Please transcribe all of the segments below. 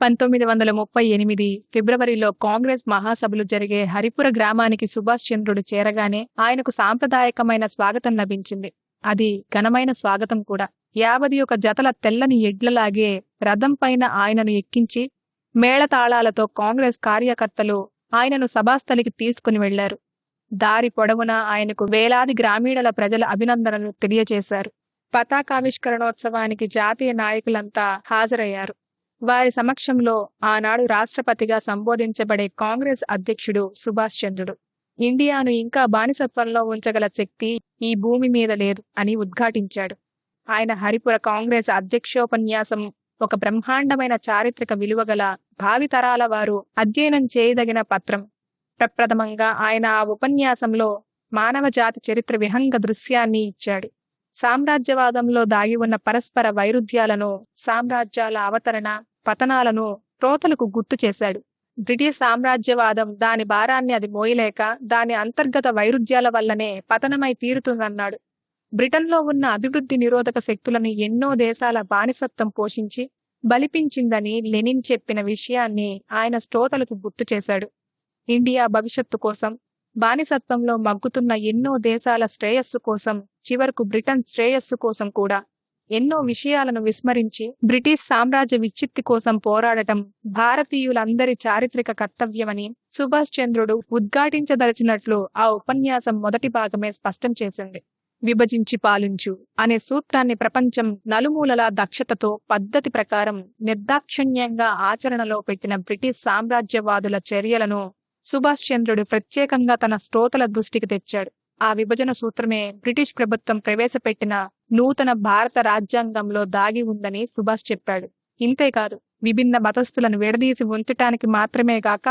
పంతొమ్మిది వందల ముప్పై ఎనిమిది ఫిబ్రవరిలో కాంగ్రెస్ మహాసభలు జరిగే హరిపుర గ్రామానికి సుభాష్ చంద్రుడు చేరగానే ఆయనకు సాంప్రదాయకమైన స్వాగతం లభించింది. అది ఘనమైన స్వాగతం కూడా. యాభది ఒక జతల తెల్లని ఎడ్లలాగే రథం పైన ఆయనను ఎక్కించి మేళతాళాలతో కాంగ్రెస్ కార్యకర్తలు ఆయనను సభాస్థలికి తీసుకుని వెళ్ళారు దారి పొడవునా ఆయనకు వేలాది గ్రామీణల ప్రజల అభినందనలు తెలియజేశారు. పతాకావిష్కరణోత్సవానికి జాతీయ నాయకులంతా హాజరయ్యారు. వారి సమక్షంలో ఆనాడు రాష్ట్రపతిగా సంబోధించబడే కాంగ్రెస్ అధ్యక్షుడు సుభాష్ చంద్రుడు. ఇండియాను ఇంకా బానిసత్వంలో ఉంచగల శక్తి ఈ భూమి మీద లేదు అని ఉద్ఘాటించాడు. ఆయన హరిపుర కాంగ్రెస్ అధ్యక్షోపన్యాసం ఒక బ్రహ్మాండమైన చారిత్రక విలువగల భావితరాల వారు అధ్యయనం చేయదగిన పత్రం. ప్రప్రథమంగా ఆయన ఆ ఉపన్యాసంలో మానవ జాతి చరిత్ర విహంగ దృశ్యాన్ని ఇచ్చాడు. సామ్రాజ్యవాదంలో దాగి ఉన్న పరస్పర వైరుధ్యాలను సామ్రాజ్యాల అవతరణ పతనాలను శ్రోతలకు గుర్తు చేశాడు. బ్రిటిష్ సామ్రాజ్యవాదం దాని భారాన్ని అది మోయలేక దాని అంతర్గత వైరుధ్యాల వల్లనే పతనమై తీరుతుందన్నాడు. బ్రిటన్లో ఉన్న అభివృద్ధి నిరోధక శక్తులను ఎన్నో దేశాల బానిసత్వం పోషించి బలిపించిందని లెనిన్ చెప్పిన విషయాన్ని ఆయన శ్రోతలకు గుర్తు చేశాడు. ఇండియా భవిష్యత్తు కోసం బానిసత్వంలో మగ్గుతున్న ఎన్నో దేశాల శ్రేయస్సు కోసం చివరకు బ్రిటన్ శ్రేయస్సు కోసం కూడా ఎన్నో విషయాలను విస్మరించి బ్రిటిష్ సామ్రాజ్య విచ్చిత్తి కోసం పోరాడటం భారతీయులందరి చారిత్రక కర్తవ్యమని సుభాష్ చంద్రుడు ఉద్ఘాటించదలిచినట్లు ఆ ఉపన్యాసం మొదటి భాగమే స్పష్టం చేసింది. విభజించి పాలించు అనే సూత్రాన్ని ప్రపంచం నలుమూలల దక్షతతో పద్ధతి ప్రకారం నిర్దాక్షిణ్యంగా ఆచరణలో పెట్టిన బ్రిటిష్ సామ్రాజ్యవాదుల చర్యలను సుభాష్ చంద్రుడు ప్రత్యేకంగా తన శ్రోతల దృష్టికి తెచ్చాడు. ఆ విభజన సూత్రమే బ్రిటిష్ ప్రభుత్వం ప్రవేశపెట్టిన నూతన భారత రాజ్యాంగంలో దాగి ఉందని సుభాష్ చెప్పాడు. ఇంతేకాదు విభిన్న మతస్థులను విడదీసి ఉంచటానికి మాత్రమే గాక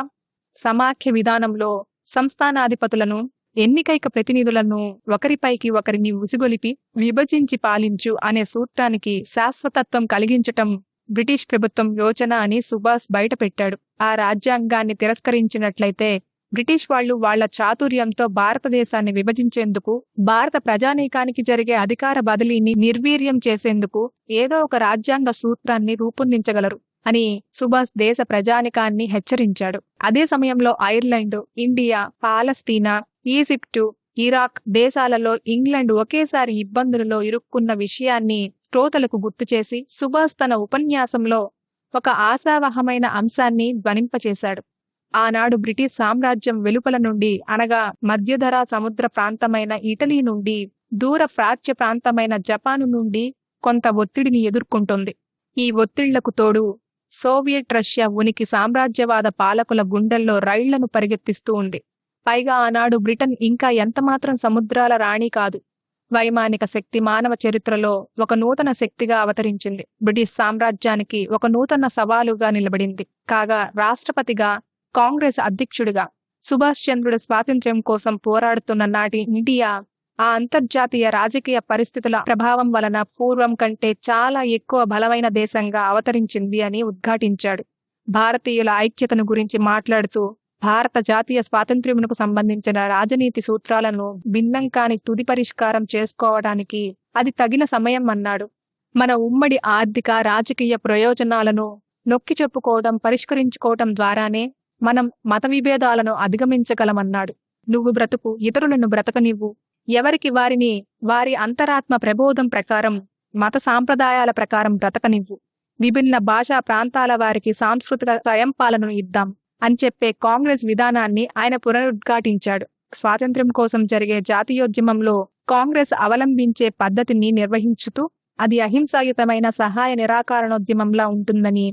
సమాఖ్య విధానంలో సంస్థానాధిపతులను ఎన్నికైక ప్రతినిధులను ఒకరిపైకి ఒకరిని ఉసిగొలిపి విభజించి పాలించు అనే సూత్రానికి శాశ్వతత్వం కలిగించటం బ్రిటిష్ ప్రభుత్వం యోచన అని సుభాష్ బయటపెట్టాడు. ఆ రాజ్యాంగాన్ని తిరస్కరించినట్లయితే బ్రిటిష్ వాళ్ళు వాళ్ళ చాతుర్యంతో భారతదేశాన్ని విభజించేందుకు భారత ప్రజానీకానికి జరిగే అధికార బదిలీని నిర్వీర్యం చేసేందుకు ఏదో ఒక రాజ్యాంగ సూత్రాన్ని రూపొందించగలరు అని సుభాష్ దేశ ప్రజానికాన్ని హెచ్చరించాడు. అదే సమయంలో ఐర్లాండ్ ఇండియా పాలస్తీనా ఈజిప్టు ఇరాక్ దేశాలలో ఇంగ్లాండ్ ఒకేసారి ఇబ్బందులలో ఇరుక్కున్న విషయాన్ని శ్రోతలకు గుర్తు చేసి సుభాష్ తన ఉపన్యాసంలో ఒక ఆశావహమైన అంశాన్ని ధ్వనింపచేశాడు. ఆనాడు బ్రిటిష్ సామ్రాజ్యం వెలుపల నుండి అనగా మధ్యధరా సముద్ర ప్రాంతమైన ఇటలీ నుండి దూర ప్రాచ్య ప్రాంతమైన జపాను నుండి కొంత ఒత్తిడిని ఎదుర్కొంటుంది. ఈ ఒత్తిళ్ళకు తోడు సోవియట్ రష్యా ఉనికి సామ్రాజ్యవాద పాలకుల గుండెల్లో రైళ్ళను పరిగెత్తిస్తూ ఉంది. పైగా ఆనాడు బ్రిటన్ ఇంకా ఎంతమాత్రం సముద్రాల రాణి కాదు. వైమానిక శక్తి మానవ చరిత్రలో ఒక నూతన శక్తిగా అవతరించింది. బ్రిటిష్ సామ్రాజ్యానికి ఒక నూతన సవాలుగా నిలబడింది. కాగా రాష్ట్రపతిగా కాంగ్రెస్ అధ్యక్షుడిగా సుభాష్ చంద్రుడి స్వాతంత్ర్యం కోసం పోరాడుతున్న నాటి ఇండియా ఆ అంతర్జాతీయ రాజకీయ పరిస్థితుల ప్రభావం వలన పూర్వం కంటే చాలా ఎక్కువ బలమైన దేశంగా అవతరించింది అని ఉద్ఘాటించాడు. భారతీయుల ఐక్యతను గురించి మాట్లాడుతూ భారత జాతీయ స్వాతంత్ర్యమునకు సంబంధించిన రాజనీతి సూత్రాలను భిన్నం కాని తుది పరిష్కారం చేసుకోవడానికి అది తగిన సమయం అన్నాడు. మన ఉమ్మడి ఆర్థిక రాజకీయ ప్రయోజనాలను నొక్కి చెప్పుకోవడం పరిష్కరించుకోవటం ద్వారానే మనం మత విభేదాలను అధిగమించగలమన్నాడు. నువ్వు బ్రతుకు ఇతరులను బ్రతకనివ్వు. ఎవరికి వారిని వారి అంతరాత్మ ప్రబోధం ప్రకారం మత సాంప్రదాయాల ప్రకారం బ్రతకనివ్వు. విభిన్న భాషా ప్రాంతాల వారికి సాంస్కృతిక స్వయంపాలనను ఇద్దాం అని చెప్పే కాంగ్రెస్ విధానాన్ని ఆయన పునరుద్ఘాటించాడు. స్వాతంత్ర్యం కోసం జరిగే జాతీయోద్యమంలో కాంగ్రెస్ అవలంబించే పద్ధతిని నిర్వహించుతూ అది అహింసాయుతమైన సహాయ నిరాకరణోద్యమంలా ఉంటుందని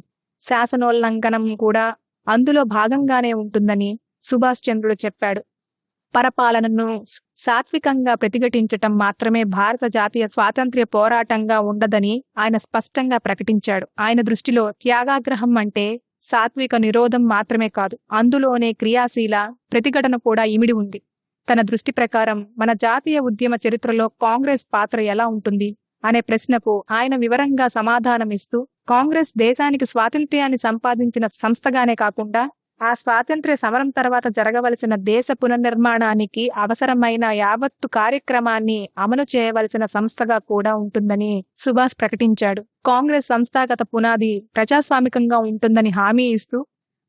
శాసనోల్లంఘనం కూడా అందులో భాగంగానే ఉంటుందని సుభాష్ చంద్రుడు చెప్పాడు. పరపాలనను సాత్వికంగా ప్రతిఘటించటం మాత్రమే భారత జాతీయ స్వాతంత్ర్య పోరాటంగా ఉండదని ఆయన స్పష్టంగా ప్రకటించాడు. ఆయన దృష్టిలో త్యాగాగ్రహం అంటే సాత్విక నిరోధం మాత్రమే కాదు అందులోనే క్రియాశీల ప్రతిఘటన కూడా ఇమిడి ఉంది. తన దృష్టి ప్రకారం మన జాతీయ ఉద్యమ చరిత్రలో కాంగ్రెస్ పాత్ర ఎలా ఉంటుంది? అనే ప్రశ్నకు ఆయన వివరంగా సమాధానమిస్తూ కాంగ్రెస్ దేశానికి స్వాతంత్ర్యాన్ని సంపాదించిన సంస్థగానే కాకుండా ఆ స్వాతంత్ర్య సమరం తర్వాత జరగవలసిన దేశ పునర్నిర్మాణానికి అవసరమైన యావత్తు కార్యక్రమాన్ని అమలు చేయవలసిన సంస్థగా కూడా ఉంటుందని సుభాష్ ప్రకటించాడు. కాంగ్రెస్ సంస్థాగత పునాది ప్రజాస్వామికంగా ఉంటుందని హామీ ఇస్తూ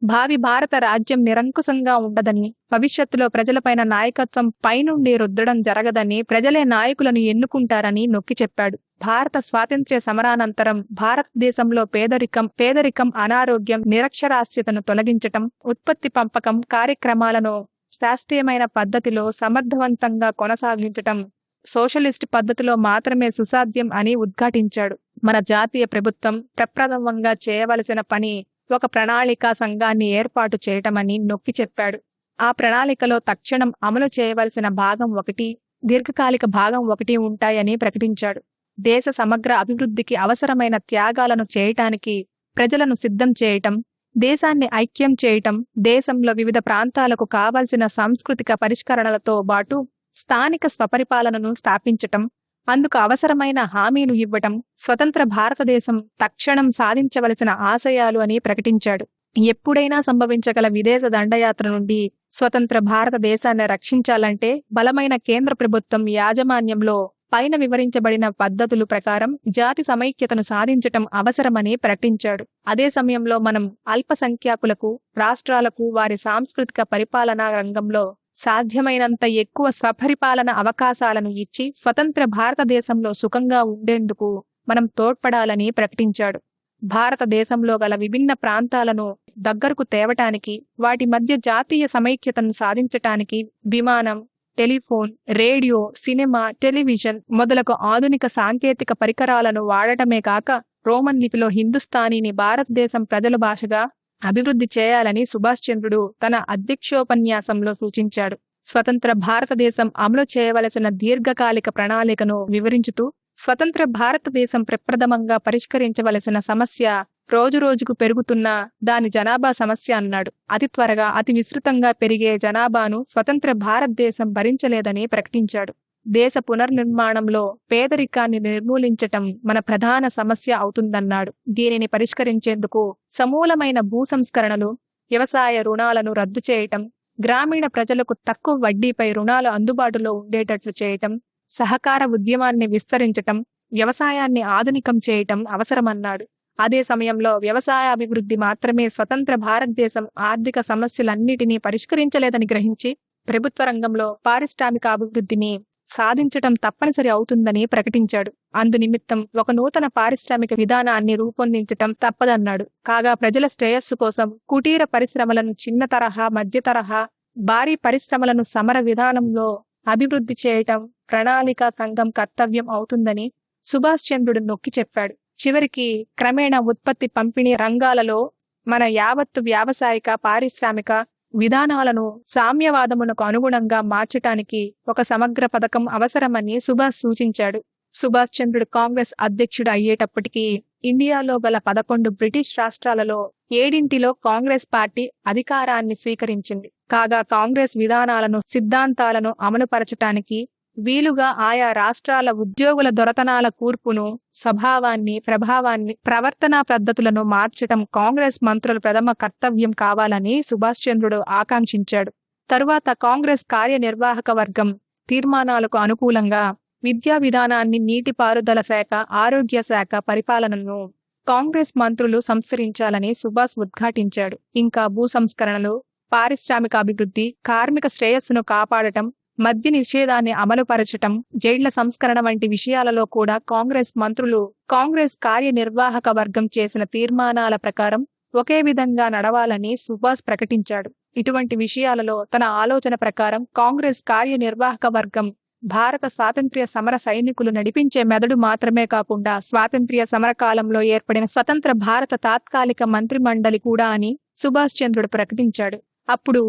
భావి భారత రాజ్యం నిరంకుశంగా ఉండదని భవిష్యత్తులో ప్రజలపైన నాయకత్వం పైనుండి రుద్దడం జరగదని ప్రజలే నాయకులను ఎన్నుకుంటారని నొక్కి చెప్పాడు. భారత స్వాతంత్ర్య సమరానంతరం భారతదేశంలో పేదరికం పేదరికం అనారోగ్యం నిరక్షరాస్యతను తొలగించటం ఉత్పత్తి పంపకం కార్యక్రమాలను శాస్త్రీయమైన పద్ధతిలో సమర్థవంతంగా కొనసాగించటం సోషలిస్ట్ పద్ధతిలో మాత్రమే సుసాధ్యం అని ఉద్ఘాటించాడు. మన జాతీయ ప్రభుత్వం ప్రప్రథమంగా చేయవలసిన పని ఒక ప్రణాళికా సంఘాన్ని ఏర్పాటు చేయటమని నొక్కి చెప్పాడు. ఆ ప్రణాళికలో తక్షణం అమలు చేయవలసిన భాగం ఒకటి దీర్ఘకాలిక భాగం ఒకటి ఉంటాయని ప్రకటించాడు. దేశ సమగ్ర అభివృద్ధికి అవసరమైన త్యాగాలను చేయటానికి ప్రజలను సిద్ధం చేయటం దేశాన్ని ఐక్యం చేయటం దేశంలో వివిధ ప్రాంతాలకు కావలసిన సాంస్కృతిక పరిష్కరణలతో పాటు స్థానిక స్వపరిపాలనను స్థాపించటం అందుకు అవసరమైన హామీలు ఇవ్వటం స్వతంత్ర భారతదేశం తక్షణం సాధించవలసిన ఆశయాలు అని ప్రకటించాడు. ఎప్పుడైనా సంభవించగల విదేశ దండయాత్ర నుండి స్వతంత్ర భారతదేశాన్ని రక్షించాలంటే బలమైన కేంద్ర ప్రభుత్వం యాజమాన్యంలో పైన వివరించబడిన పద్ధతులు ప్రకారం జాతి సమైక్యతను సాధించటం అవసరమని ప్రకటించాడు. అదే సమయంలో మనం అల్పసంఖ్యాకులకు రాష్ట్రాలకు వారి సాంస్కృతిక పరిపాలనా రంగంలో సాధ్యమైనంత ఎక్కువ స్వపరిపాలన అవకాశాలను ఇచ్చి స్వతంత్ర భారతదేశంలో సుఖంగా ఉండేందుకు మనం తోడ్పడాలని ప్రకటించాడు. భారతదేశంలో గల విభిన్న ప్రాంతాలను దగ్గరకు తేవటానికి వాటి మధ్య జాతీయ సమైక్యతను సాధించటానికి విమానం టెలిఫోన్ రేడియో సినిమా టెలివిజన్ మొదలగు ఆధునిక సాంకేతిక పరికరాలను వాడటమే కాక రోమన్ లిపిలో హిందుస్థానీని భారతదేశం ప్రజల భాషగా అభివృద్ధి చేయాలని సుభాష్ చంద్రుడు తన అధ్యక్షోపన్యాసంలో సూచించాడు. స్వతంత్ర భారతదేశం అమలు చేయవలసిన దీర్ఘకాలిక ప్రణాళికను వివరించుతూ స్వతంత్ర భారతదేశం ప్రప్రథమంగా పరిష్కరించవలసిన సమస్య రోజురోజుకు పెరుగుతున్న దాని జనాభా సమస్య అన్నాడు. అతి త్వరగా అతి విస్తృతంగా పెరిగే జనాభాను స్వతంత్ర భారతదేశం భరించలేదని ప్రకటించాడు. దేశ పునర్నిర్మాణంలో పేదరికాన్ని నిర్మూలించటం మన ప్రధాన సమస్య అవుతుందన్నాడు. దీనిని పరిష్కరించేందుకు సమూలమైన భూ సంస్కరణలు వ్యవసాయ రుణాలను రద్దు చేయటం గ్రామీణ ప్రజలకు తక్కువ వడ్డీపై రుణాలు అందుబాటులో ఉండేటట్లు చేయటం సహకార ఉద్యమాన్ని విస్తరించటం వ్యవసాయాన్ని ఆధునికం చేయటం అవసరమన్నాడు. అదే సమయంలో వ్యవసాయ అభివృద్ధి మాత్రమే స్వతంత్ర భారతదేశం ఆర్థిక సమస్యలన్నిటినీ పరిష్కరించలేదని గ్రహించి ప్రభుత్వ రంగంలో పారిశ్రామిక అభివృద్ధిని సాధించటం తప్పనిసరి అవుతుందని ప్రకటించాడు. అందునిమిత్తం ఒక నూతన పారిశ్రామిక విధానాన్ని రూపొందించటం తప్పదన్నాడు. కాగా ప్రజల శ్రేయస్సు కోసం కుటీర పరిశ్రమలను చిన్న తరహా మధ్య తరహా భారీ పరిశ్రమలను సమర విధానంలో అభివృద్ధి చేయటం ప్రణాళిక సంఘం కర్తవ్యం అవుతుందని సుభాష్ చంద్రుడు నొక్కి చెప్పాడు. చివరికి క్రమేణా ఉత్పత్తి పంపిణీ రంగాలలో మన యావత్తు వ్యావసాయిక పారిశ్రామిక విధానాలను సామ్యవాదమునకు అనుగుణంగా మార్చటానికి ఒక సమగ్ర పథకం అవసరమని సుభాష్ సూచించాడు. సుభాష్ చంద్రుడు కాంగ్రెస్ అధ్యక్షుడు అయ్యేటప్పటికీ ఇండియాలో గల పదకొండు బ్రిటిష్ రాష్ట్రాలలో ఏడింటిలో కాంగ్రెస్ పార్టీ అధికారాన్ని స్వీకరించింది. కాగా కాంగ్రెస్ విధానాలను సిద్ధాంతాలను అమలుపరచటానికి వీలుగా ఆయా రాష్ట్రాల ఉద్యోగుల దొరతనాల కూర్పును స్వభావాన్ని ప్రభావాన్ని ప్రవర్తనా పద్ధతులను మార్చటం కాంగ్రెస్ మంత్రుల ప్రథమ కర్తవ్యం కావాలని సుభాష్ చంద్రుడు ఆకాంక్షించాడు. తరువాత కాంగ్రెస్ కార్యనిర్వాహక వర్గం తీర్మానాలకు అనుకూలంగా విద్యా విధానాన్ని నీటిపారుదల శాఖ ఆరోగ్య శాఖ పరిపాలనను కాంగ్రెస్ మంత్రులు సంస్కరించాలని సుభాష్ ఉద్ఘాటించాడు. ఇంకా భూ సంస్కరణలు పారిశ్రామిక అభివృద్ధి కార్మిక శ్రేయస్సును కాపాడటం మద్య నిషేధాన్ని అమలుపరచటం జైళ్ళ సంస్కరణ వంటి విషయాలలో కూడా కాంగ్రెస్ మంత్రులు కాంగ్రెస్ కార్యనిర్వాహక వర్గం చేసిన తీర్మానాల ప్రకారం ఒకే విధంగా నడవాలని సుభాష్ ప్రకటించాడు. ఇటువంటి విషయాలలో తన ఆలోచన ప్రకారం కాంగ్రెస్ కార్యనిర్వాహక వర్గం భారత స్వాతంత్ర్య సమర సైనికులు నడిపించే మెదడు మాత్రమే కాకుండా స్వాతంత్ర్య సమరకాలంలో ఏర్పడిన స్వతంత్ర భారత తాత్కాలిక మంత్రిమండలి కూడా అని సుభాష్ చంద్రుడు ప్రకటించాడు. అప్పుడు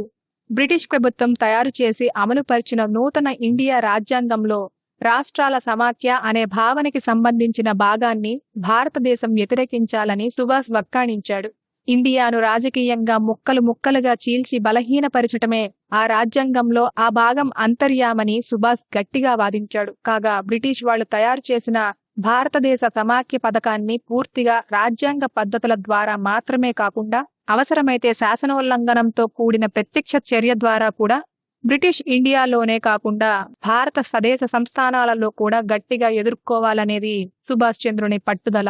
బ్రిటిష్ ప్రభుత్వం తయారు చేసి అమలుపరిచిన నూతన ఇండియా రాజ్యాంగంలో రాష్ట్రాల సమాఖ్య అనే భావనకి సంబంధించిన భాగాన్ని భారతదేశం వ్యతిరేకించాలని సుభాష్ వక్కాణించాడు. ఇండియాను రాజకీయంగా ముక్కలు ముక్కలుగా చీల్చి బలహీనపరచటమే ఆ రాజ్యాంగంలో ఆ భాగం అంతర్యామని సుభాష్ గట్టిగా వాదించాడు. కాగా బ్రిటిష్ వాళ్ళు తయారు చేసిన భారతదేశ సమాఖ్య పథకాన్ని పూర్తిగా రాజ్యాంగ పద్ధతుల ద్వారా మాత్రమే కాకుండా అవసరమైతే శాసనోల్లంఘనంతో కూడిన ప్రత్యక్ష చర్య ద్వారా కూడా బ్రిటిష్ ఇండియాలోనే కాకుండా భారత స్వదేశ సంస్థానాలలో కూడా గట్టిగా ఎదుర్కోవాలనేది సుభాష్ చంద్రుని పట్టుదల.